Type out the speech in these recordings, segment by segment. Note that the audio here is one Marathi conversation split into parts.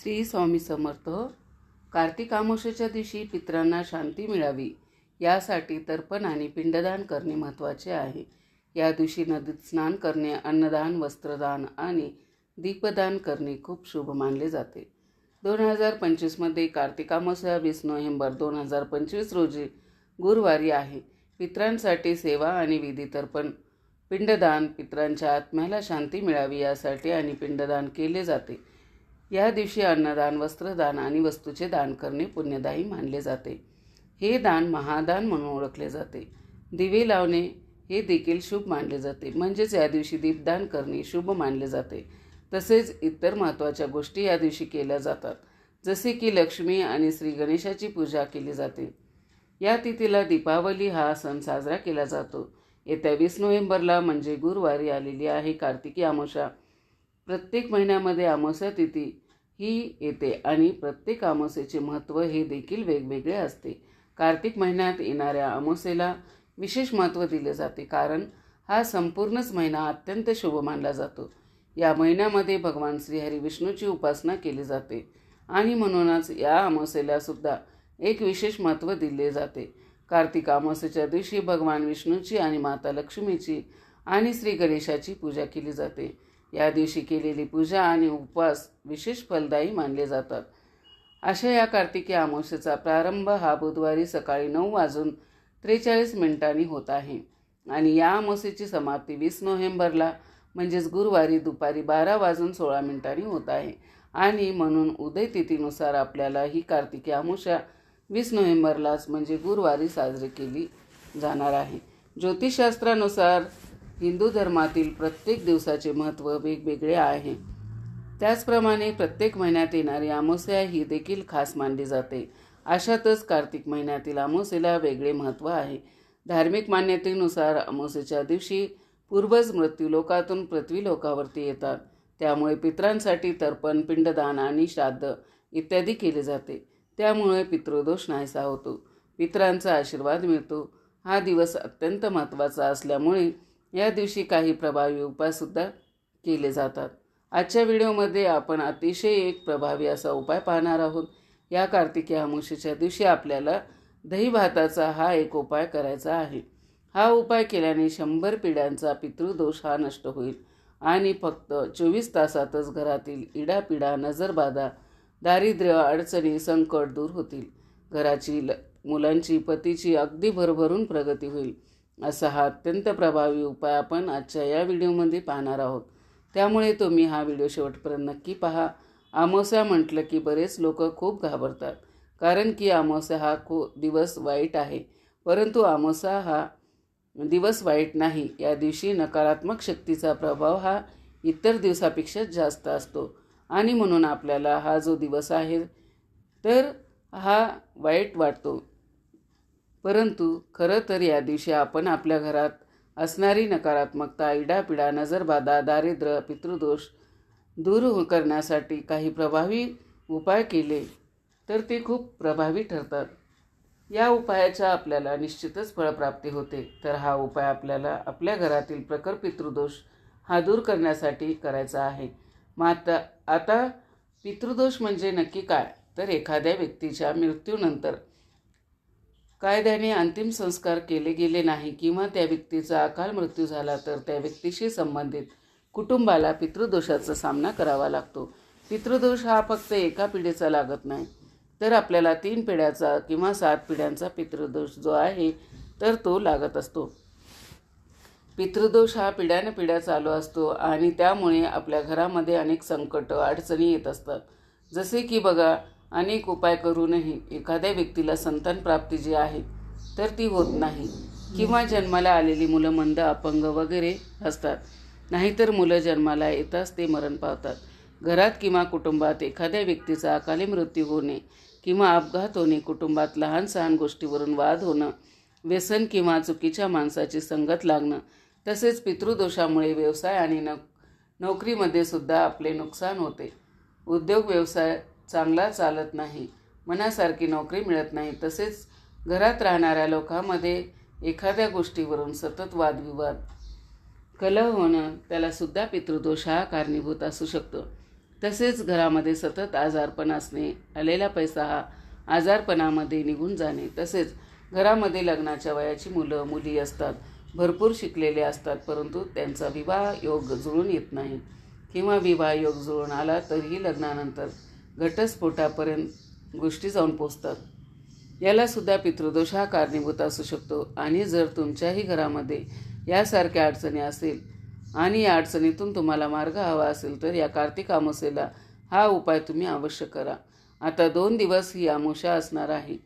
श्री स्वामी समर्थ कार्तिक आमोशेच्या दिवशी पित्रांना शांती मिळावी यासाठी तर्पण आणि पिंडदान करणे महत्त्वाचे आहे. या दिवशी नदीत स्नान करणे अन्नदान वस्त्रदान आणि दीपदान करणे खूप शुभ मानले जाते. दोन हजार पंचवीसमध्ये कार्तिक अमावस्या वीस नोव्हेंबर दोन हजार पंचवीस रोजी गुरुवारी आहे. पितरांसाठी सेवा आणि विधी तर्पण पिंडदान पितरांच्या आत्म्याला शांती मिळावी यासाठी आणि पिंडदान केले जाते. या दिवशी अन्नदान वस्त्रदान आणि वस्तूचे दान करणे पुण्यदायी मानले जाते. हे दान महादान म्हणून ओळखले जाते. दिवे लावणे हे देखील शुभ मानले जाते. म्हणजेच या दिवशी दीपदान करणे शुभ मानले जाते. तसेच इतर महत्त्वाच्या गोष्टी या दिवशी केल्या जातात. जसे की लक्ष्मी आणि श्री गणेशाची पूजा केली जाते. या तिथीला दीपावली हा सण साजरा केला जातो. येत्या वीस नोव्हेंबरला म्हणजे गुरुवारी आलेली आहे कार्तिकी अमावस्या प्रत्येक महिन्यामध्ये अमावस्या तिथी ही येते आणि प्रत्येक अमावस्येचे महत्त्व हे देखील वेगवेगळे असते. कार्तिक महिन्यात येणाऱ्या अमावस्येला विशेष महत्त्व दिले जाते कारण हा संपूर्णच महिना अत्यंत शुभ मानला जातो. या महिन्यामध्ये भगवान श्रीहरी विष्णूची उपासना केली जाते आणि म्हणूनच या अमावस्येला सुद्धा एक विशेष महत्त्व दिले जाते. कार्तिक अमावस्येच्या दिवशी भगवान विष्णूची आणि माता लक्ष्मीची आणि श्री गणेशाची पूजा केली जाते. या दिवशी केलेली पूजा आणि उपवास विशेष फलदायी मानले जातात. अशा या कार्तिकी अमावस्येचा प्रारंभ हा बुधवारी सकाळी नऊ वाजून त्रेचाळीस मिनिटांनी होत आहे. आणि या अमावस्येची समाप्ती वीस नोव्हेंबरला म्हणजेच गुरुवारी दुपारी बारा वाजून सोळा मिनिटांनी होत आहे. आणि म्हणून उदय तिथीनुसार आपल्याला ही कार्तिकी अमावस्या वीस नोव्हेंबरलाच म्हणजे गुरुवारी साजरी केली जाणार आहे. ज्योतिषशास्त्रानुसार हिंदू धर्मातील प्रत्येक दिवसाचे महत्त्व वेगवेगळे आहे. त्याचप्रमाणे प्रत्येक महिन्यात येणारी अमावस्या ही देखील खास मानली जाते. अशातच कार्तिक महिन्यातील अमावस्येला वेगळे महत्त्व आहे. धार्मिक मान्यतेनुसार अमावस्येच्या दिवशी पूर्वज मृत्यूलोकातून पृथ्वीलोकावरती येतात. त्यामुळे पितरांसाठी तर्पण पिंडदान आणि श्राद्ध इत्यादी केले जाते. त्यामुळे पितृदोष नाहीसा होतो. पितरांचा आशीर्वाद मिळतो. हा दिवस अत्यंत महत्त्वाचा असल्यामुळे या दिवशी काही प्रभावी उपायसुद्धा केले जातात. आजच्या व्हिडिओमध्ये आपण अतिशय एक प्रभावी असा उपाय पाहणार आहोत. या कार्तिकी अमावस्येच्या दिवशी आपल्याला दही भाताचा हा एक उपाय करायचा आहे. हा उपाय केल्याने शंभर पिढ्यांचा पितृदोष हा नष्ट होईल आणि फक्त चोवीस तासातच घरातील इडापिडा नजरबाधा दारिद्र्य अडचणी संकट दूर होतील. घराची ल मुलांची पतीची अगदी भरभरून प्रगती होईल. असा हा अत्यंत प्रभावी उपाय आपण आजच्या या व्हिडिओमध्ये पाहणार आहोत. त्यामुळे तुम्ही हा व्हिडिओ शेवटपर्यंत नक्की पहा. अमावस्या म्हटलं की बरेच लोक खूप घाबरतात. कारण की अमावस्या हा खू दिवस वाईट आहे. परंतु अमावस्या हा दिवस वाईट नाही. या दिवशी नकारात्मक शक्तीचा प्रभाव हा इतर दिवसापेक्षा जास्त असतो. आणि म्हणून आपल्याला हा जो दिवस आहे तर हा वाईट वाटतो. परंतु खरं तर या दिवशी आपण आपल्या घरात असणारी नकारात्मकता इडापिडा नजरबाधा दारिद्र्य पितृदोष दूर करण्यासाठी काही प्रभावी उपाय केले तर ते खूप प्रभावी ठरतात. या उपायाच्या आपल्याला निश्चितच फळप्राप्ती होते. तर हा उपाय आपल्याला आपल्या घरातील प्रखर पितृदोष हा दूर करण्यासाठी करायचा आहे. मात्र आता पितृदोष म्हणजे नक्की काय? तर एखाद्या व्यक्तीच्या मृत्यूनंतर कायद्याने अंतिम संस्कार केले गेले नाही किंवा त्या व्यक्तीचा अकाल मृत्यू झाला तर त्या व्यक्तीशी संबंधित कुटुंबाला पितृदोषाचा सामना करावा लागतो. पितृदोष हा फक्त एका पिढीचा लागत नाही तर आपल्याला तीन पिढ्याचा किंवा सात पिढ्यांचा पितृदोष जो आहे तर तो लागत असतो. पितृदोष हा पिढ्यानं पिढ्या चालू असतो आणि त्यामुळे आपल्या घरामध्ये अनेक संकट अडचणी येत असतात. जसे की बघा अनेक उपाय करूनही एखाद्या व्यक्तीला संतान प्राप्ती जी आहे तर ती होत नाही. किंवा जन्माला आलेली मुलं मंद अपंग वगैरे असतात. नाहीतर मुलं जन्माला येताच ते मरण पावतात. घरात किंवा कुटुंबात एखाद्या व्यक्तीचा अकाली मृत्यू होणे किंवा अपघात होणे कुटुंबात लहान सहान गोष्टीवरून वाद होणं व्यसन किंवा चुकीच्या माणसाची संगत लागणं तसेच पितृदोषामुळे व्यवसाय आणि न नोकरीमध्ये सुद्धा आपले नुकसान होते. उद्योग व्यवसाय चांगला चालत नाही. मनासारखी नोकरी मिळत नाही. तसेच घरात राहणाऱ्या लोकांमध्ये एखाद्या गोष्टीवरून सतत वादविवाद कलह होणं त्यालासुद्धा पितृदोष हा कारणीभूत असू शकतो. तसेच घरामध्ये सतत आजारपण असणे आलेला पैसा हा आजारपणामध्ये निघून जाणे तसेच घरामध्ये लग्नाच्या वयाची मुलं मुली असतात भरपूर शिकलेले असतात परंतु त्यांचा विवाह योग जुळून येत नाही. किंवा विवाह योग जुळून आला तरीही लग्नानंतर घटस्फोटापर्यंत गोष्टी जाऊन पोचतात. यालासुद्धा पितृदोष हा कारणीभूत असू शकतो. आणि जर तुमच्याही घरामध्ये यासारख्या अडचणी असेल आणि या अडचणीतून तुम्हाला मार्ग हवा असेल तर या कार्तिक अमावस्येला हा उपाय तुम्ही अवश्य करा. आता दोन दिवस ही आमोशा असणार आहे.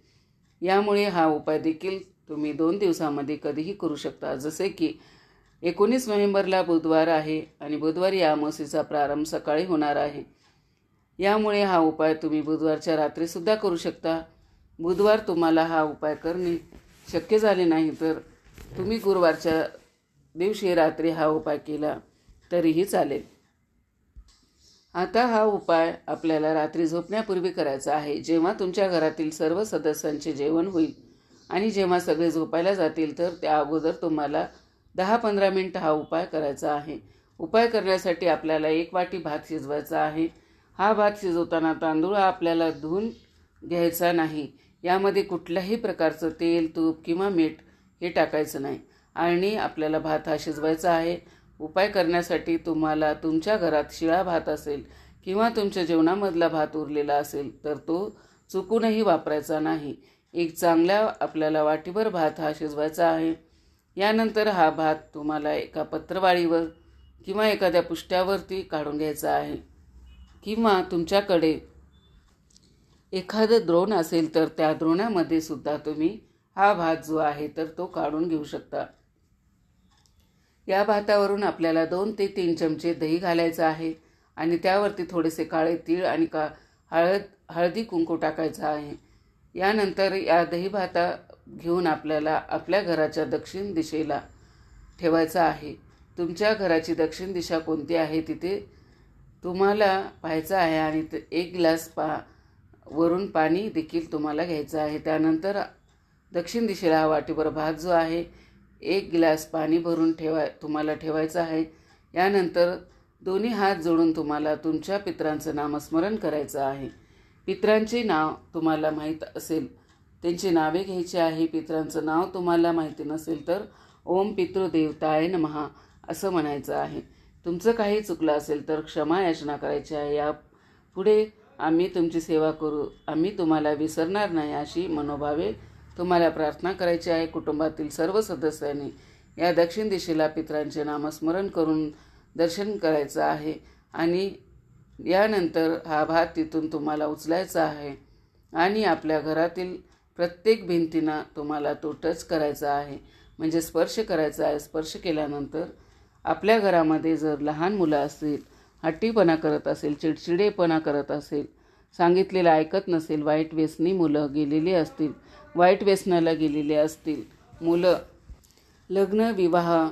यामुळे हा उपाय देखील तुम्ही दोन दिवसामध्ये कधीही करू शकता. जसे की एकोणीस नोव्हेंबरला बुधवार आहे आणि बुधवारी या अमावस्येचा प्रारंभ सकाळी होणार आहे. यामुळे हा उपाय तुम्ही बुधवारच्या रात्रीसुद्धा करू शकता. बुधवार तुम्हाला हा उपाय करणे शक्य झाले नाही तर तुम्ही गुरुवारच्या दिवशी रात्री हा उपाय केला तरीही चालेल. आता हा उपाय आपल्याला रात्री झोपण्यापूर्वी करायचा आहे. जेव्हा तुमच्या घरातील सर्व सदस्यांचे जेवण होईल आणि जेव्हा सगळे झोपायला जातील तर त्या अगोदर तुम्हाला दहा पंधरा मिनटं हा उपाय करायचा आहे. उपाय करण्यासाठी आपल्याला एक वाटी भात शिजवायचा आहे. हा भात शिजवताना तांदूळ हा आपल्याला धुवून घ्यायचा नाही. यामध्ये कुठल्याही प्रकारचं तेल तूप किंवा मीठ हे टाकायचं नाही. आणि आपल्याला भात हा शिजवायचा आहे. उपाय करण्यासाठी तुम्हाला तुमच्या घरात शिळा भात असेल किंवा तुमच्या जेवणामधला भात उरलेला असेल तर तो चुकूनही वापरायचा नाही. एक चांगल्या आपल्याला वाटीभर भात हा शिजवायचा आहे. यानंतर हा भात तुम्हाला एका पत्रवाळीवर किंवा एखाद्या पुष्ट्यावरती काढून घ्यायचा आहे. किंवा तुमच्याकडे एखादं द्रोण असेल तर त्या द्रोणामध्ये सुद्धा तुम्ही हा भात जो आहे तर तो काढून घेऊ शकता. या भातावरून आपल्याला दोन ते तीन चमचे दही घालायचं आहे आणि त्यावरती थोडेसे काळे तीळ आणि का हळद हळदी कुंकू टाकायचं आहे. यानंतर या दही भाता घेऊन आपल्याला आपल्या घराच्या दक्षिण दिशेला ठेवायचं आहे. तुमच्या घराची दक्षिण दिशा कोणती आहे तिथे तुम्हाला पाहायचं आहे आणि एक ग्लास पा वरून पाणी देखील तुम्हाला घ्यायचं आहे. त्यानंतर दक्षिण दिशेला हा वाटीभर भात जो आहे एक ग्लास पाणी भरून ठेवाय तुम्हाला ठेवायचं आहे. यानंतर दोन्ही हात जोडून तुम्हाला तुमच्या पित्रांचं नामस्मरण करायचं आहे. पित्रांचे नाव तुम्हाला माहीत असेल. त्यांची नावे घ्यायची आहे. पित्रांचं नाव तुम्हाला माहिती नसेल तर ओम पितृदेवताय नमहा असं म्हणायचं आहे. तुमचं काही चुकलं असेल तर क्षमा याचना करायची आहे. या पुढे आम्ही तुमची सेवा करू. आम्ही तुम्हाला विसरणार नाही अशी मनोभावे तुम्हाला प्रार्थना करायची आहे. कुटुंबातील सर्व सदस्यांनी या दक्षिण दिशेला पित्रांचे नामस्मरण करून दर्शन करायचं आहे आणि यानंतर हा भात तिथून तुम्हाला उचलायचा आहे आणि आपल्या घरातील प्रत्येक भिंतींना तुम्हाला तो टच करायचा आहे. म्हणजे स्पर्श करायचा आहे. स्पर्श केल्यानंतर आपल्या घरामध्ये जर लहान मुलं असतील हट्टीपणा करत असेल चिडचिडेपणा करत असेल सांगितलेलं ऐकत नसेल वाईट व्यसनी मुलं गेलेली असतील वाईट व्यसनाला गेलेले असतील मुलं लग्न विवाह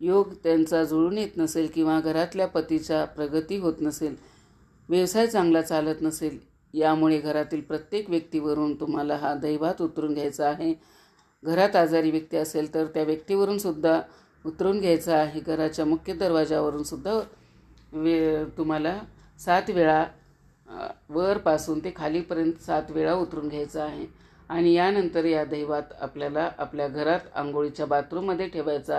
योग त्यांचा जुळून येत नसेल किंवा घरातल्या पतीच्या प्रगती होत नसेल व्यवसाय चांगला चालत नसेल यामुळे घरातील प्रत्येक व्यक्तीवरून तुम्हाला हा दैवात उतरून घ्यायचा आहे. घरात आजारी व्यक्ती असेल तर त्या व्यक्तीवरून सुद्धा उतरून घ्यायचा आहे घराच्या मुख्य दरवाजावरून सुद्धा वे तुम्हाला सात वेळा वरपासून ते खालीपर्यंत सात वेळा उतरून घ्यायचं आहे. आणि यानंतर या दैवात आपल्याला आपल्या घरात आंघोळीच्या बाथरूममध्ये ठेवायचा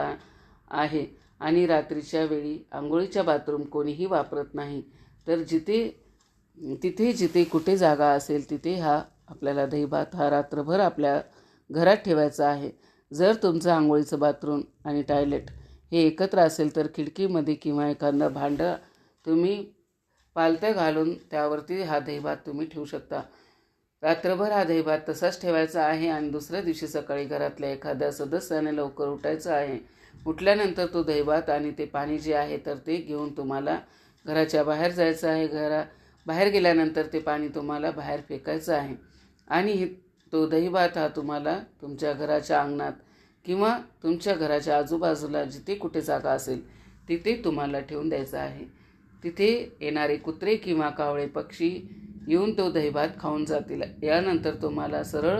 आहे. आणि रात्रीच्या वेळी आंघोळीच्या बाथरूम कोणीही वापरत नाही. तर जिथे तिथे जिथे कुठे जागा असेल तिथे हा आपल्याला दहीभात हा रात्रभर आपल्या घरात ठेवायचा आहे. जर तुमचं आंघोळीचं बाथरूम आणि टॉयलेट हे एकत्र असेल तर खिडकीमध्ये किंवा एखादं भांडं तुम्ही पालतं घालून त्यावरती हा दहीभात तुम्ही ठेवू शकता. रात्रभर हा दहीभात तसाच ठेवायचा आहे आणि दुसऱ्या दिवशी सकाळी घरातल्या एखाद्या सदस्याने लवकर उठायचं आहे. उठल्यानंतर तो दहीभात आणि ते पाणी जे आहे तर ते घेऊन तुम्हाला घराच्या बाहेर जायचं आहे. घरा बाहेर गेल्यानंतर ते पाणी तुम्हाला बाहेर फेकायचं आहे. आणि तो दहीभात हा तुम्हाला तुमच्या घराच्या अंगणात किंवा तुमच्या घराच्या आजूबाजूला जिथे कुठे जागा असेल तिथे तुम्हाला ठेवून द्यायचं आहे. तिथे येणारे कुत्रे किंवा कावळे पक्षी येऊन तो दहीभात खाऊन जातील. यानंतर तुम्हाला सरळ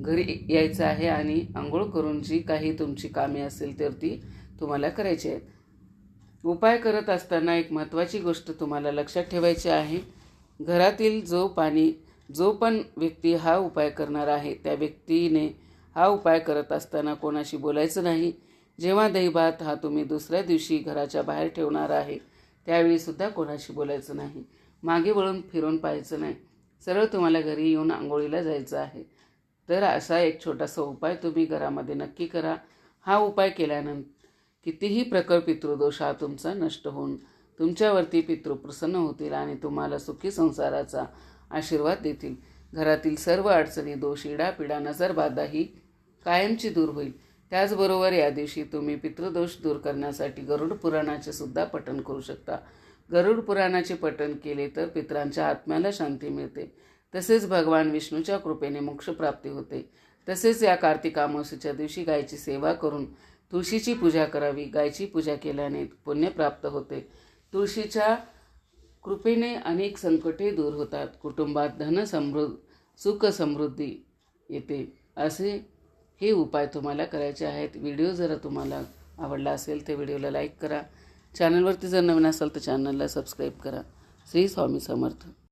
घरी यायचं आहे आणि आंघोळ करून जी काही तुमची कामे असेल तर ती तुम्हाला करायची आहेत. उपाय करत असताना एक महत्त्वाची गोष्ट तुम्हाला लक्षात ठेवायची आहे. घरातील जो पाणी जो पण व्यक्ती हा उपाय करणार आहे त्या व्यक्तीने हा उपाय करत असताना कोणाशी बोलायचं नाही. जेव्हा दहीभात हा तुम्ही दुसऱ्या दिवशी घराच्या बाहेर ठेवणार आहे त्यावेळीसुद्धा कोणाशी बोलायचं नाही. मागे वळून फिरून पाहायचं नाही. सरळ तुम्हाला घरी येऊन आंघोळीला जायचं आहे. तर असा एक छोटासा उपाय तुम्ही घरामध्ये नक्की करा. हा उपाय केल्यानंतर कितीही प्रकर पितृदोष हा तुमचा नष्ट होऊन तुमच्यावरती पितृ प्रसन्न होतील आणि तुम्हाला सुखी संसाराचा आशीर्वाद देतील. घरातील सर्व अडचणी दोष इडापिडा नजरबाधा ही कायमची दूर होईल. त्याचबरोबर या दिवशी तुम्ही पितृदोष दूर करण्यासाठी गरुड पुराणाचे सुद्धा पठण करू शकता. गरुड पुराणाचे पठण केले तर पितरांच्या आत्म्याला शांती मिळते. तसेच भगवान विष्णूच्या कृपेने मोक्षप्राप्ती होते. तसेच या कार्तिक अमावस्येच्या दिवशी गायची सेवा करून तुळशीची पूजा करावी. गायची पूजा केल्याने पुण्य प्राप्त होते. तुळशीच्या कृपेने अनेक संकटे दूर होतात. कुटुंबात धन समृद्ध सुख समृद्धी येते. असे हे उपाय तुम्हाला करायचे आहेत. व्हिडिओ जर तुम्हाला आवडला असेल तर व्हिडिओला लाईक करा. चॅनलवरती जर नवीन असाल तर चॅनलला सबस्क्राईब करा. श्री स्वामी समर्थ.